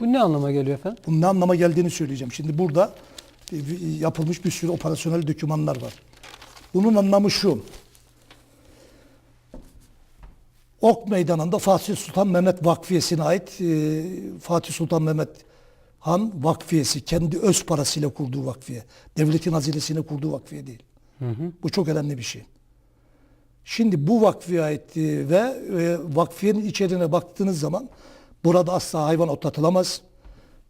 Bu ne anlama geliyor efendim? Bunun ne anlama geldiğini söyleyeceğim. Şimdi burada e, yapılmış bir sürü operasyonel dokümanlar var. Bunun anlamı şu. Ok Meydanı'nda Fatih Sultan Mehmet Vakfiyesi'ne ait e, Fatih Sultan Mehmet Han Vakfiyesi kendi öz parasıyla kurduğu vakfiye. Devletin hazinesine kurduğu vakfiye değil. Bu çok önemli bir şey. Şimdi bu vakfiye ait e, ve e, vakfiyenin içeriğine baktığınız zaman burada asla hayvan otlatılamaz.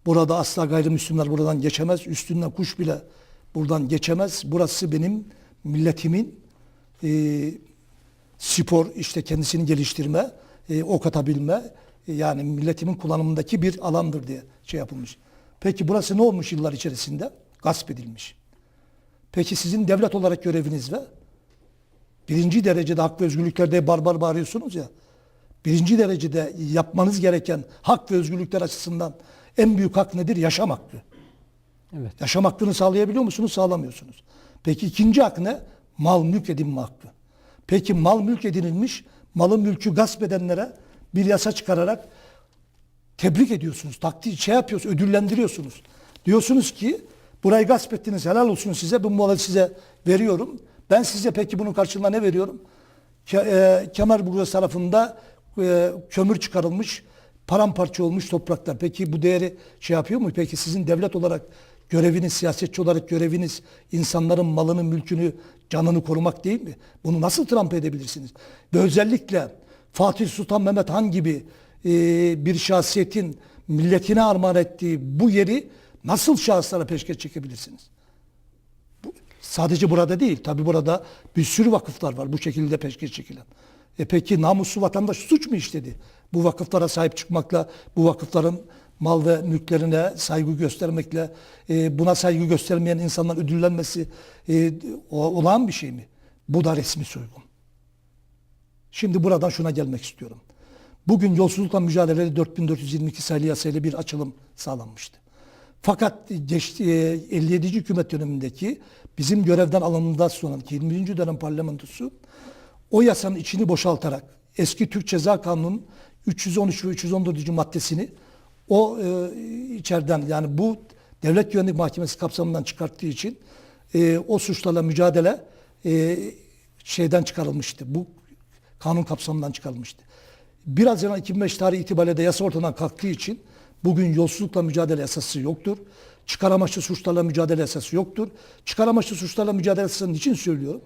Burada asla gayrimüslimler buradan geçemez. Üstünden kuş bile buradan geçemez. Burası benim milletimin e, spor işte kendisini geliştirme, e, ok atabilme e, yani milletimin kullanımındaki bir alandır diye şey yapılmış. Peki burası ne olmuş yıllar içerisinde? Gasp edilmiş. Peki sizin devlet olarak göreviniz ve birinci derecede hak ve özgürlüklerde barbar bağırıyorsunuz ya. Birinci derecede yapmanız gereken hak ve özgürlükler açısından en büyük hak nedir? Yaşam hakkı. Evet. Yaşam hakkını sağlayabiliyor musunuz? Sağlamıyorsunuz. Peki ikinci hak ne? Mal mülk edinme hakkı. Peki mal mülk edinilmiş, malı mülkü gasp edenlere bir yasa çıkararak tebrik ediyorsunuz. Takdir şey yapıyorsunuz, ödüllendiriyorsunuz. Diyorsunuz ki burayı gasp ettiniz helal olsun size bu malı size veriyorum. Ben size peki bunun karşılığında ne veriyorum? E, Kemerburgaz tarafında e, kömür çıkarılmış, paramparça olmuş topraklar. Peki bu değeri şey yapıyor mu? Peki sizin devlet olarak göreviniz, siyasetçi olarak göreviniz insanların malını, mülkünü, canını korumak değil mi? Bunu nasıl tramp edebilirsiniz? Ve özellikle Fatih Sultan Mehmet Han gibi e, bir şahsiyetin milletine armağan ettiği bu yeri nasıl şahıslara peşkeş çekebilirsiniz? Bu, sadece burada değil. Tabi burada bir sürü vakıflar var bu şekilde peşkeş çekilen. E peki namuslu vatandaş suç mu işledi? Bu vakıflara sahip çıkmakla, bu vakıfların mal ve mülklerine saygı göstermekle, e, buna saygı göstermeyen insanların ödüllenmesi e, olağan bir şey mi? Bu da resmi soygun. Şimdi buradan şuna gelmek istiyorum. Bugün yolsuzlukla mücadelede 4422 sayılı yasayla bir açılım sağlanmıştı. Fakat geçti, e, 57. hükümet dönemindeki bizim görevden alınımından sonraki 20. dönem parlamentosu o yasanın içini boşaltarak eski Türk Ceza Kanunu'nun 313 ve 314. maddesini o e, içeriden yani bu Devlet Güvenlik Mahkemesi kapsamından çıkarttığı için e, o suçlarla mücadele e, şeyden çıkarılmıştı. Bu kanun kapsamından çıkarılmıştı. 1 Haziran 2005 tarihi itibariyle de yasa ortadan kalktığı için bugün yolsuzlukla mücadele yasası yoktur. Çıkar amaçlı suçlarla mücadele yasası yoktur. Çıkar amaçlı suçlarla mücadele yasasının için söylüyorum.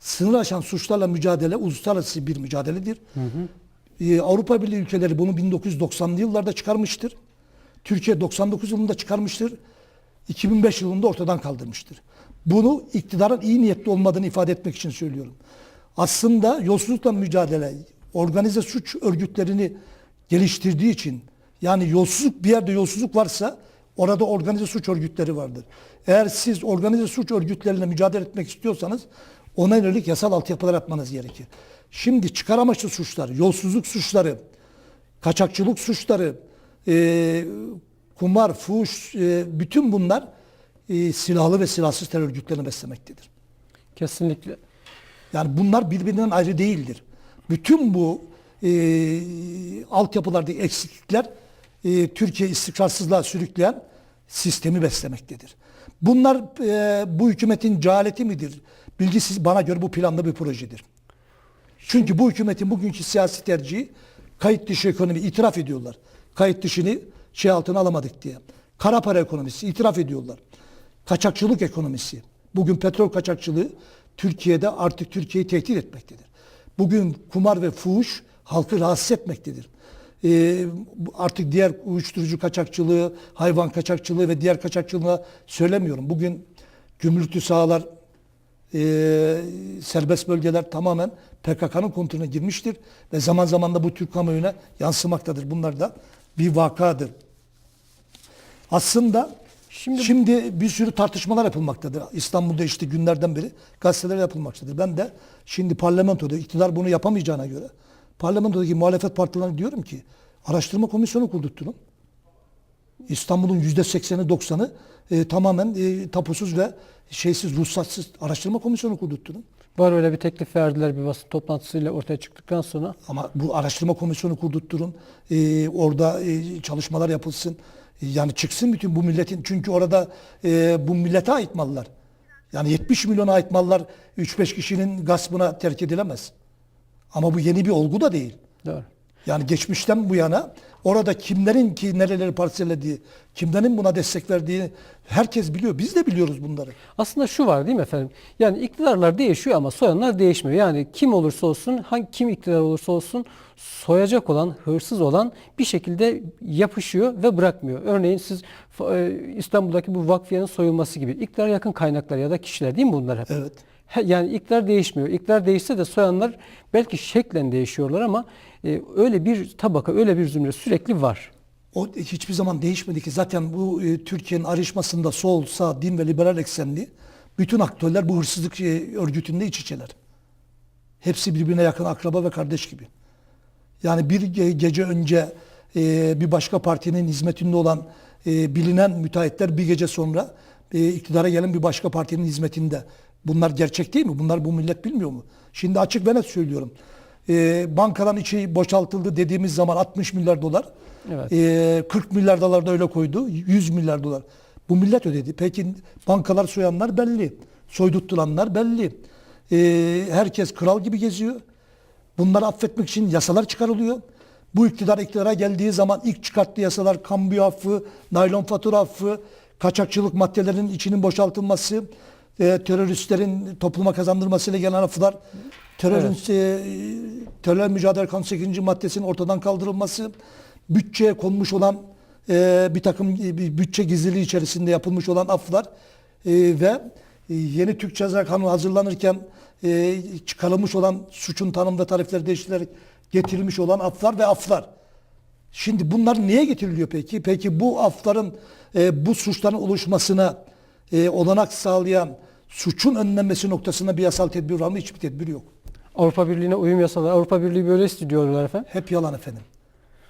Sınır aşan suçlarla mücadele uluslararası bir mücadeledir. Ee, Avrupa Birliği ülkeleri bunu 1990'lı yıllarda çıkarmıştır. Türkiye 99 yılında çıkarmıştır. 2005 yılında ortadan kaldırmıştır. Bunu iktidarın iyi niyetli olmadığını ifade etmek için söylüyorum. Aslında yolsuzlukla mücadele, organize suç örgütlerini geliştirdiği için yani yolsuzluk bir yerde yolsuzluk varsa orada organize suç örgütleri vardır. Eğer siz organize suç örgütleriyle mücadele etmek istiyorsanız ona yönelik yasal altyapılar yapmanız gerekir. Şimdi çıkar amaçlı suçlar, yolsuzluk suçları, kaçakçılık suçları, e, kumar, fuhuş, e, bütün bunlar e, silahlı ve silahsız terör örgütlerini beslemektedir. Kesinlikle. Yani bunlar birbirinden ayrı değildir. Bütün bu e, altyapılardaki eksiklikler e, Türkiye istikrarsızlığa sürükleyen sistemi beslemektedir. Bunlar e, bu hükümetin cehaleti midir? Bilgisiz bana göre bu planlı bir projedir. Çünkü bu hükümetin bugünkü siyasi tercihi kayıt dışı ekonomi itiraf ediyorlar. Kayıt dışını şey altına alamadık diye. Kara para ekonomisi itiraf ediyorlar. Kaçakçılık ekonomisi. Bugün petrol kaçakçılığı Türkiye'de artık Türkiye'yi tehdit etmektedir. Bugün kumar ve fuhuş halkı rahatsız etmektedir. Ee, artık diğer uyuşturucu kaçakçılığı, hayvan kaçakçılığı ve diğer kaçakçılığa söylemiyorum. Bugün gümrüklü sahalar, e, serbest bölgeler tamamen PKK'nın kontrolüne girmiştir ve zaman zaman da bu Türk kamuoyuna yansımaktadır. Bunlar da bir vakadır. Aslında Şimdi- şimdi, bir sürü tartışmalar yapılmaktadır. İstanbul'da işte günlerden beri gazeteler yapılmaktadır. Ben de şimdi parlamentoda iktidar bunu yapamayacağına göre parlamentodaki muhalefet partilerine diyorum ki araştırma komisyonu kurdurtturun. İstanbul'un yüzde sekseni doksanı e, tamamen e, tapusuz ve şeysiz, ruhsatsız araştırma komisyonu kurdurtturun. Var öyle bir teklif verdiler bir basın toplantısıyla ortaya çıktıktan sonra. Ama bu araştırma komisyonu kurdurtturun. E, orada e, çalışmalar yapılsın. Yani çıksın bütün bu milletin çünkü orada e, bu millete ait mallar. Yani 70 milyona ait mallar 3-5 kişinin gaspına terk edilemez. Ama bu yeni bir olgu da değil. Doğru. Yani geçmişten bu yana orada kimlerin ki nereleri parsellediği, kimlerin buna destek verdiği herkes biliyor. Biz de biliyoruz bunları. Aslında şu var değil mi efendim? Yani iktidarlar değişiyor ama soyanlar değişmiyor. Yani kim olursa olsun, hangi kim iktidar olursa olsun soyacak olan, hırsız olan bir şekilde yapışıyor ve bırakmıyor. Örneğin siz e, İstanbul'daki bu vakfiyenin soyulması gibi iktidara yakın kaynaklar ya da kişiler değil mi bunlar hep? Evet. Yani iktidar değişmiyor. İktidar değişse de soyanlar belki şeklen değişiyorlar ama e, öyle bir tabaka, öyle bir zümre sürekli var. O hiçbir zaman değişmedi ki. Zaten bu e, Türkiye'nin ayrışmasında sol, sağ, din ve liberal eksenli bütün aktörler bu hırsızlık e, örgütünde iç içeler. Hepsi birbirine yakın akraba ve kardeş gibi. Yani bir ge- gece önce e, bir başka partinin hizmetinde olan e, bilinen müteahhitler bir gece sonra e, iktidara gelen bir başka partinin hizmetinde. Bunlar gerçek değil mi? Bunlar bu millet bilmiyor mu? Şimdi açık ve net söylüyorum. E, bankadan içi boşaltıldı dediğimiz zaman 60 milyar dolar. Evet. E, 40 milyar dolar da öyle koydu. 100 milyar dolar. Bu millet ödedi. Peki bankalar soyanlar belli. Soydurtturanlar belli. E, herkes kral gibi geziyor. Bunları affetmek için yasalar çıkarılıyor. Bu iktidar iktidara geldiği zaman ilk çıkarttığı yasalar kambiyo affı, naylon fatura affı, kaçakçılık maddelerinin içinin boşaltılması, e, teröristlerin topluma kazandırmasıyla gelen afflar, terörün, e, terör mücadele kanunu 8. maddesinin ortadan kaldırılması, bütçeye konmuş olan e, bir takım e, bir bütçe gizliliği içerisinde yapılmış olan afflar e, ve e, yeni Türk Ceza Kanunu hazırlanırken e, çıkarılmış olan suçun tanım ve tarifleri değiştirilerek getirilmiş olan afflar ve aflar. Şimdi bunlar niye getiriliyor peki? Peki bu afların e, bu suçların oluşmasına e, olanak sağlayan suçun önlenmesi noktasında bir yasal tedbir var mı? Hiçbir tedbir yok. Avrupa Birliği'ne uyum yasaları, Avrupa Birliği böyle istiyorlar efendim. Hep yalan efendim.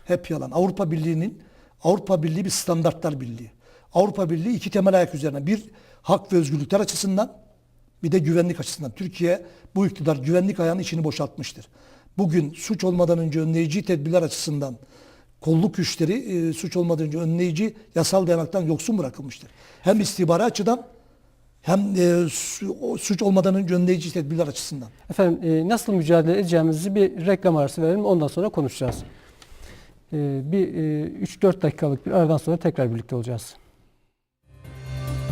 Hep yalan. Avrupa Birliği'nin Avrupa Birliği bir standartlar birliği. Avrupa Birliği iki temel ayak üzerine. Bir hak ve özgürlükler açısından bir de güvenlik açısından. Türkiye bu iktidar güvenlik ayağının içini boşaltmıştır. Bugün suç olmadan önce önleyici tedbirler açısından kolluk güçleri e, suç olmadan önce önleyici yasal dayanaktan yoksun bırakılmıştır. Hem istihbari açıdan hem e, su- suç olmadan önce önleyici tedbirler açısından. Efendim e, nasıl mücadele edeceğimizi bir reklam arası verelim ondan sonra konuşacağız. E, bir e, 3-4 dakikalık bir aradan sonra tekrar birlikte olacağız.